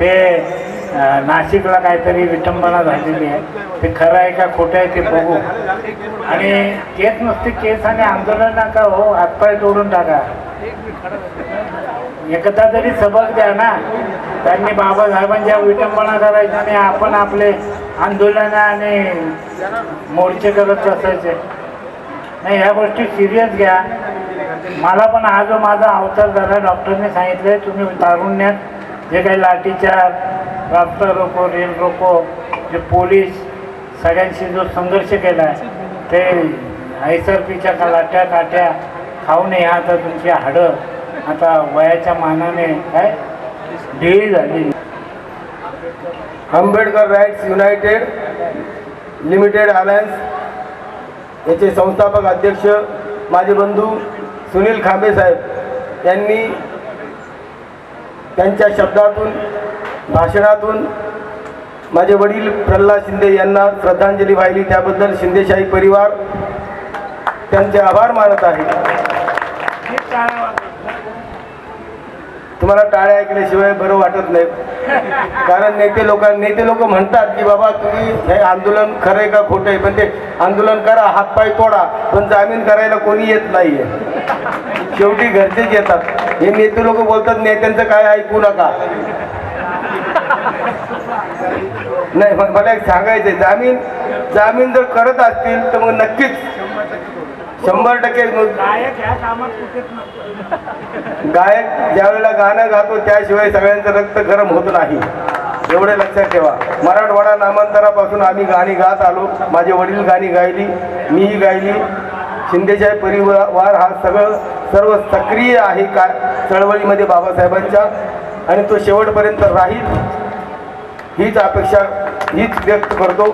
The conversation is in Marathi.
ते नाशिकला काहीतरी विटंबना झालेली आहे. ते खरं आहे का खोटं आहे ते बघू. आणि केस नुसते केस आणि आंदोलन नका हो हातपाय तोडून टाका. एकदा तरी सबक द्या ना. त्यांनी बाबासाहेबांच्या विटंबना करायच्या आणि आपण आपले आंदोलन आणि मोर्चे करत बसायचे. नाही ह्या गोष्टी सिरियस घ्या. मला पण हा जो माझा अवतार झाला डॉक्टरने सांगितलं तुम्ही तारुण्यात जे काही लाठीचार रास्ता रोको रेल रोको जे पोलीस सगळ्यांशी जो संघर्ष केला आहे ते आयसरपीच्या पीच्या का लाट्या काट्या खाऊ नये आता तुमची हाडं आता वयाच्या मानाने काय? ढिळी झाली. Ambedkar rights united limited alliance याचे संस्थापक अध्यक्ष माझे बंधू सुनील खांबे साहेब यांनी त्यांच्या शब्दातून भाषणातून माझे वडील प्रल्हाद शिंदे यांना श्रद्धांजली वाहिली. त्याबद्दल शिंदेशाही परिवार त्यांचे आभार मानत आहे. तुम्हाला टाळ्या ऐकल्याशिवाय बरं वाटत नाही. कारण नेते लोक नेते लोक म्हणतात की बाबा तुम्ही हे आंदोलन खरं आहे का खोटं आहे? पण ते आंदोलन करा हातपाय तोडा. पण जामीन करायला कोणी येत नाहीये. शेवटी घरचेच येतात. हे नेते लोक बोलतात नेत्यांचं काय ऐकू नका. नाही मला एक सांगायचंय जामीन जामीन जर करत असतील तर मग नक्कीच शंभर टक्के गायक ज्यावेळेला गाणं गातो त्याशिवाय सगळ्यांचं रक्त गरम होत नाही. एवढे लक्षात ठेवा. मराठवाडा नामांतरापासून आम्ही गाणी गात आलो. माझे वडील गाणी गायली मीही गायली. शिंदेशाही परिवार हा सगळं सर्व सक्रिय आहे काय चळवळीमध्ये बाबासाहेबांच्या? आणि तो शेवटपर्यंत राहील हीच अपेक्षा हीच व्यक्त करतो.